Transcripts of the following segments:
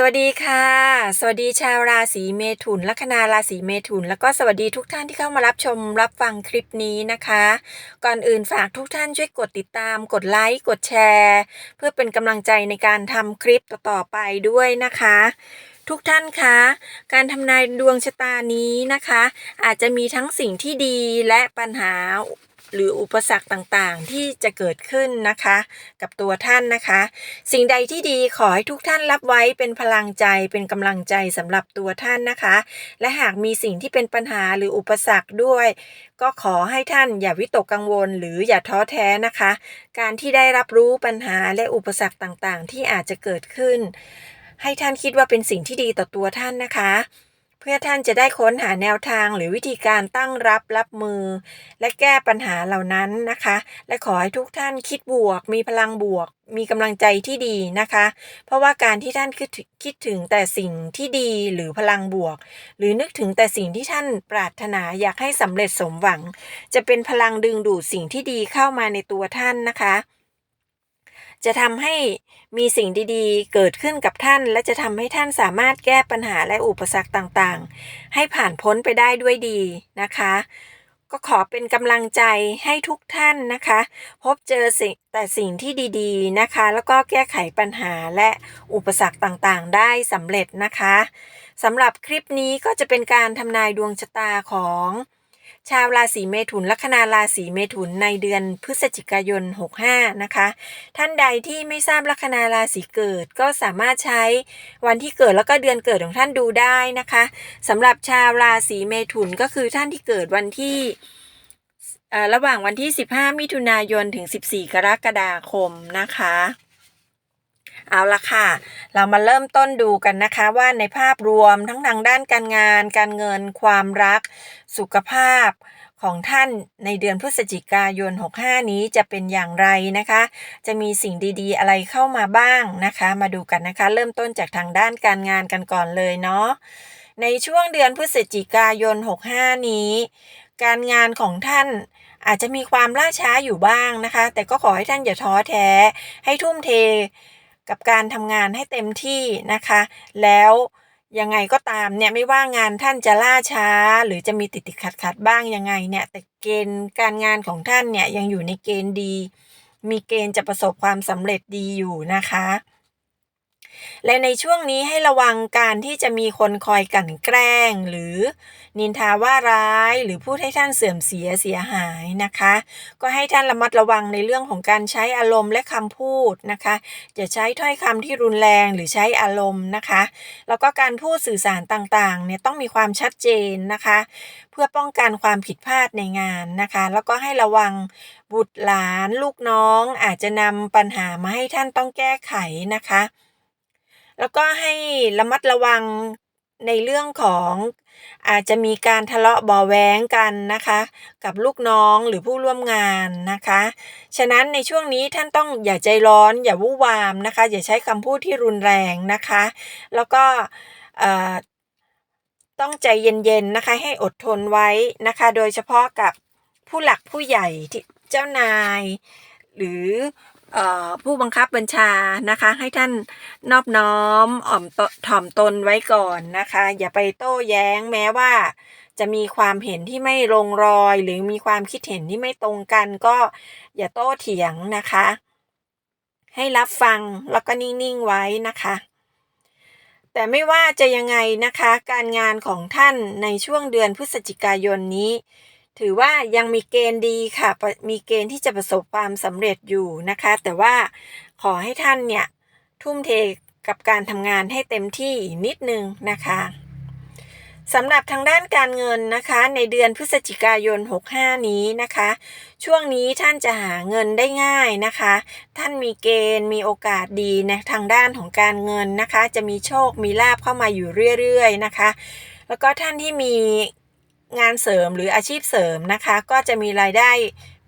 สวัสดีค่ะ สวัสดีชาวราศีเมถุน ลัคนาราศีเมถุน แล้วก็สวัสดีทุกท่านที่เข้ามารับชมรับฟังคลิปนี้นะคะ ก่อนอื่นฝากทุกท่านช่วยกดติดตาม กดไลค์กดแชร์ เพื่อเป็นกำลังใจในการทำคลิปต่อๆไปด้วยนะคะ ทุกท่านคะ การทำนายดวงชะตานี้นะคะ อาจจะมีทั้งสิ่งที่ดีและปัญหา หรืออุปสรรคต่างๆ ที่จะเกิดขึ้นนะคะ กับตัวท่านนะคะ สิ่งใดที่ดีขอให้ทุกท่านรับไว้เป็นพลังใจเป็นกำลังใจสำหรับตัวท่านนะคะ และหากมีสิ่งที่เป็นปัญหาหรืออุปสรรคด้วย ก็ขอให้ท่านอย่าวิตกกังวล หรืออย่าท้อแท้นะคะ การที่ได้รับรู้ปัญหาและอุปสรรคต่างๆ ที่อาจจะเกิดขึ้น ให้ท่านคิดว่าเป็นสิ่งที่ดีต่อตัวท่านนะคะ พื่อท่านจะได้ค้นหาแนวทางหรือวิธีการตั้งรับรับมือ และแก้ปัญหาเหล่านั้นนะคะ และขอให้ทุกท่านคิดบวก มีพลังบวก มีกำลังใจที่ดีนะคะ เพราะว่าการที่ท่านคิดถึงคิดถึงแต่สิ่งที่ดีหรือพลังบวก หรือนึกถึงแต่สิ่งที่ท่านปรารถนาอยากให้สำเร็จสมหวัง จะเป็นพลังดึงดูดสิ่งที่ดีเข้ามาในตัวท่านนะคะ จะทำให้มีสิ่งดีๆ เกิดขึ้นกับท่าน และจะทำให้ท่านสามารถแก้ปัญหาและอุปสรรคต่างๆ ให้ผ่านพ้นไปได้ด้วยดีนะคะ ก็ขอเป็นกำลังใจให้ทุกท่านนะคะ พบเจอสิ่งแต่สิ่งที่ดีๆนะคะ แล้วก็แก้ไขปัญหาและอุปสรรคต่างๆ ได้สำเร็จนะคะสำหรับคลิปนี้ก็จะเป็นการทำนายดวงชะตาของ ชาวราศีเมถุนลัคนาราศีเมถุนในเดือนพฤศจิกายน 65 นะคะ ท่านใดที่ไม่ทราบลัคนาราศีเกิดก็สามารถใช้วันที่เกิดแล้วก็เดือนเกิดของท่านดูได้นะคะสำหรับชาวราศีเมถุนก็คือท่านที่เกิดวันที่ระหว่างวันที่ 15 มิถุนายนถึง 14 กรกฎาคมนะคะ เอาละค่ะ เรามาเริ่มต้นดูกันนะคะว่าในภาพรวมทั้งทางด้านการงาน การเงิน ความรัก สุขภาพของท่านในเดือนพฤศจิกายน 65 นี้จะเป็นอย่างไรนะคะ จะมีสิ่งดีๆ อะไรเข้ามาบ้างนะคะ มาดูกันนะคะ เริ่มต้นจากทางด้านการงานกันก่อนเลยเนาะ ในช่วงเดือนพฤศจิกายน 65 นี้ การงานของท่านอาจจะมีความล่าช้าอยู่บ้างนะคะ แต่ก็ขอให้ท่านอย่าท้อแท้ ให้ทุ่มเท กับการทำงานให้เต็มที่นะคะ แล้วยังไงก็ตามเนี่ยไม่ว่างานท่านจะล่าช้า หรือจะมีติดติดขัดขัดบ้างยังไงเนี่ยแต่เกณฑ์การงานของท่านเนี่ยยังอยู่ในเกณฑ์ดี มีเกณฑ์จะประสบความสำเร็จดีอยู่นะคะ และในช่วงนี้ให้ระวังการที่จะมีคนคอยกลั่นแกล้ง หรือนินทาว่าร้ายหรือพูดให้ท่านเสื่อมเสียเสียหายนะคะ ก็ให้ท่านระมัดระวังในเรื่องของการใช้อารมณ์และคำพูดนะคะอย่าใช้ถ้อยคำที่รุนแรงหรือใช้อารมณ์นะคะ แล้วก็การพูดสื่อสารต่างๆเนี่ยต้องมีความชัดเจนนะคะ เพื่อป้องกันความผิดพลาดในงานนะคะ แล้วก็ให้ระวังบุตรหลานลูกน้องอาจจะนำปัญหามาให้ท่านต้องแก้ไขนะคะ แล้วก็ให้ระมัดระวังในเรื่องของอาจจะมีการทะเลาะเบาแว้งกันนะคะ กับลูกน้องหรือผู้ร่วมงานนะคะ ฉะนั้นในช่วงนี้ท่านต้องอย่าใจร้อนอย่าวู่วามนะคะ อย่าใช้คำพูดที่รุนแรงนะคะ แล้วก็ต้องใจเย็นๆนะคะ ให้อดทนไว้นะคะ โดยเฉพาะกับผู้หลักผู้ใหญ่ที่เจ้านาย หรือ ผู้บังคับบัญชานะคะ ให้ท่านนอบน้อมอ่อมตถ่อมตนไว้ก่อนนะคะ อย่าไปโต้แย้งแม้ว่า จะมีความเห็นที่ไม่ลงรอย หรือมีความคิดเห็นที่ไม่ตรงกัน ก็อย่าโต้เถียงนะคะ ให้รับฟังแล้วก็นิ่งๆไว้นะคะ แต่ไม่ว่าจะยังไงนะคะ การงานของท่านในช่วงเดือนพฤศจิกายนนี้ ถือว่ายังมีเกณฑ์ดีค่ะ มีเกณฑ์ที่จะประสบความสำเร็จอยู่นะคะ แต่ว่าขอให้ท่านเนี่ย ทุ่มเทกับการทำงานให้เต็มที่นิดนึงนะคะสำหรับทางด้านการเงินนะคะ ในเดือนพฤศจิกายน 65 นี้นะคะ ช่วงนี้ท่านจะหาเงินได้ง่ายนะคะ ท่านมีเกณฑ์มีโอกาสดีนะทางด้านของการเงินนะคะ จะมีโชคมีลาบเข้ามาอยู่เรื่อยๆนะคะ แล้วก็ท่านที่มี งานเสริมหรืออาชีพเสริมนะคะ ก็จะมีรายได้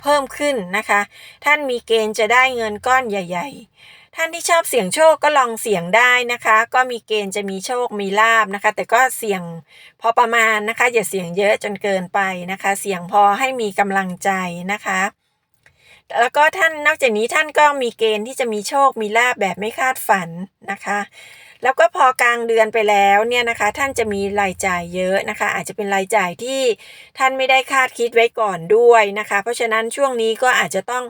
เพิ่มขึ้นนะคะ ท่านมีเกณฑ์จะได้เงินก้อนใหญ่ ๆ ท่านที่ชอบเสี่ยงโชคก็ลองเสี่ยงได้นะคะ ก็มีเกณฑ์จะมีโชคมีลาบนะคะ แต่ก็เสี่ยงพอประมาณนะคะ อย่าเสี่ยงเยอะจนเกินไปนะคะ เสี่ยงพอให้มีกำลังใจนะคะแล้วก็ท่านนอกจากนี้ท่านก็มีเกณฑ์ที่จะมีโชคมีลาบแบบไม่คาดฝันนะคะ แล้วก็พอกลางเดือนไปแล้วเนี่ยนะคะ ท่านจะมีรายจ่ายเยอะนะคะ อาจจะเป็นรายจ่ายที่ท่านไม่ได้คาดคิดไว้ก่อนด้วยนะคะ เพราะฉะนั้นช่วงนี้ก็อาจจะต้อง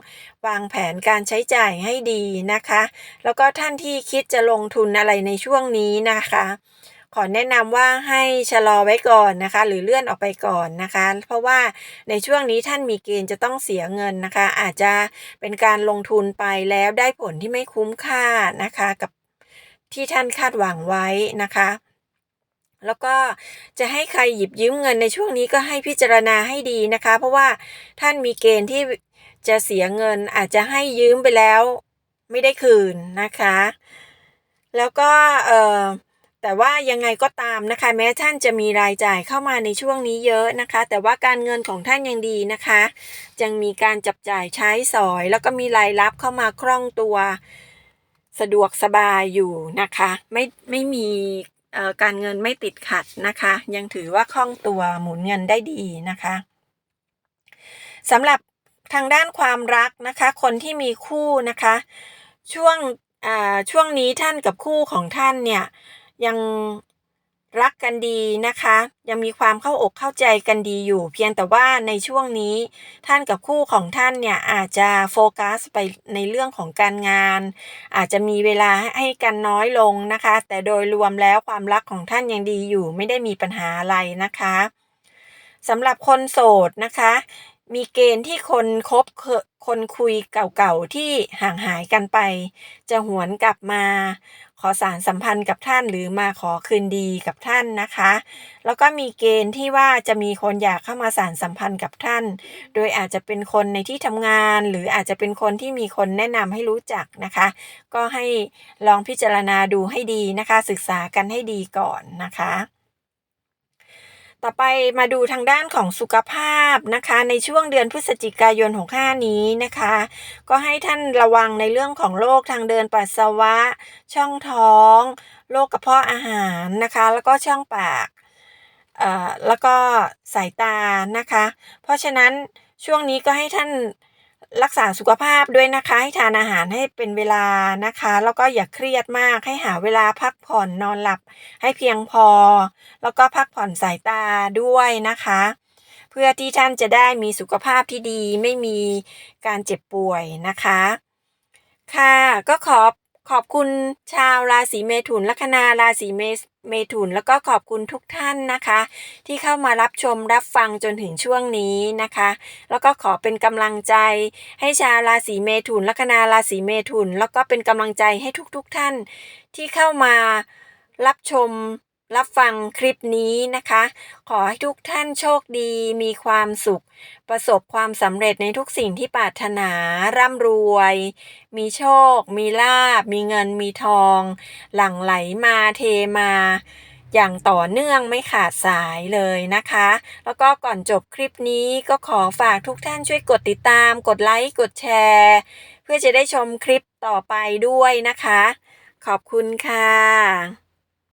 วางแผนการใช้จ่ายให้ดีนะคะ แล้วก็ท่านที่คิดจะลงทุนอะไรในช่วงนี้นะคะขอแนะนำว่าให้ชะลอไว้ก่อนนะคะ หรือเลื่อนออกไปก่อนนะคะ เพราะว่าในช่วงนี้ท่านมีเกณฑ์จะต้องเสียเงินนะคะ อาจจะเป็นการลงทุนไปแล้วได้ผลที่ไม่คุ้มค่านะคะ กับ ที่ท่านคาดหวังไว้นะคะ แล้วก็จะให้ใครหยิบยืมเงินในช่วงนี้ก็ให้พิจารณาให้ดีนะคะ เพราะว่าท่านมีเกณฑ์ที่จะเสียเงินอาจจะให้ยืมไปแล้วไม่ได้คืนนะคะ แล้วก็เอ่อแต่ว่ายังไงก็ตามนะคะ แม้ท่านจะมีรายจ่ายเข้ามาในช่วงนี้เยอะนะคะ แต่ว่าการเงินของท่านยังดีนะคะยังมีการจับจ่ายใช้สอย แล้วก็มีรายรับเข้ามาคล่องตัว สะดวกสบายอยู่นะคะ ไม่ไม่มีการเงินไม่ติดขัดนะคะ ยังถือว่าคล่องตัวหมุนเงินได้ดีนะคะสำหรับทางด้านความรักนะคะ คนที่มีคู่นะคะ ช่วงช่วงนี้ท่านกับคู่ของท่านเนี่ยยัง รักกันดีนะคะ ยังมีความเข้าอกเข้าใจกันดีอยู่ เพียงแต่ว่าในช่วงนี้ ท่านกับคู่ของท่านเนี่ยอาจจะโฟกัสไปในเรื่องของการงาน อาจจะมีเวลาให้กันน้อยลงนะคะ แต่โดยรวมแล้วความรักของท่านยังดีอยู่ ไม่ได้มีปัญหาอะไรนะคะสำหรับคนโสดนะคะ มีเกณฑ์ที่คนคบคนคุยเก่าๆที่ห่างหายกันไป จะหวนกลับมา ขอสารสัมพันธ์กับท่านหรือมาขอคืนดีกับท่านนะคะ แล้วก็มีเกณฑ์ที่ว่าจะมีคนอยากเข้ามาสารสัมพันธ์กับท่าน โดยอาจจะเป็นคนในที่ทำงาน หรืออาจจะเป็นคนที่มีคนแนะนำให้รู้จักนะคะ ก็ให้ลองพิจารณาดูให้ดีนะคะ ศึกษากันให้ดีก่อนนะคะ ต่อไปมาดูทางด้านของสุขภาพนะคะ ในช่วงเดือนพฤศจิกายน 65 นี้นะคะ ก็ให้ท่านระวังในเรื่องของโรคทางเดินปัสสาวะ ช่องท้องโรคกระเพาะอาหารนะคะ แล้วก็ช่องปากเอ่อแล้วก็สายตานะคะ เพราะฉะนั้นช่วงนี้ก็ให้ท่าน รักษาสุขภาพด้วยนะคะ ให้ทานอาหารให้เป็นเวลานะคะ แล้วก็อย่าเครียดมากให้หาเวลาพักผ่อนนอนหลับให้เพียงพอ แล้วก็พักผ่อนสายตาด้วยนะคะ เพื่อที่ท่านจะได้มีสุขภาพที่ดีไม่มีการเจ็บป่วยนะคะ ค่ะก็ขอ ขอบคุณชาวราศีเมถุนลัคนาราศีเมเมถุนแล้วก็ขอบคุณทุกท่านนะคะ ที่เข้ามารับชมรับฟังจนถึงช่วงนี้นะคะ แล้วก็ขอเป็นกำลังใจ ให้ชาวราศีเมถุนลัคนาราศีเมถุน แล้วก็เป็นกำลังใจให้ทุกๆทท่านที่เข้ามารับชม รับฟังคลิปนี้นะคะ ขอให้ทุกท่านโชคดี มีความสุข ประสบความสำเร็จในทุกสิ่งที่ปรารถนา ร่ำรวย มีโชค มีลาบ มีเงิน มีทอง หลั่งไหลมาเทมา อย่างต่อเนื่องไม่ขาดสายเลยนะคะ แล้วก็ก่อนจบคลิปนี้ก็ขอฝากทุกท่านช่วยกดติดตาม กดไลค์ กดแชร์ เพื่อจะได้ชมคลิปต่อไปด้วยนะคะ ขอบคุณค่ะ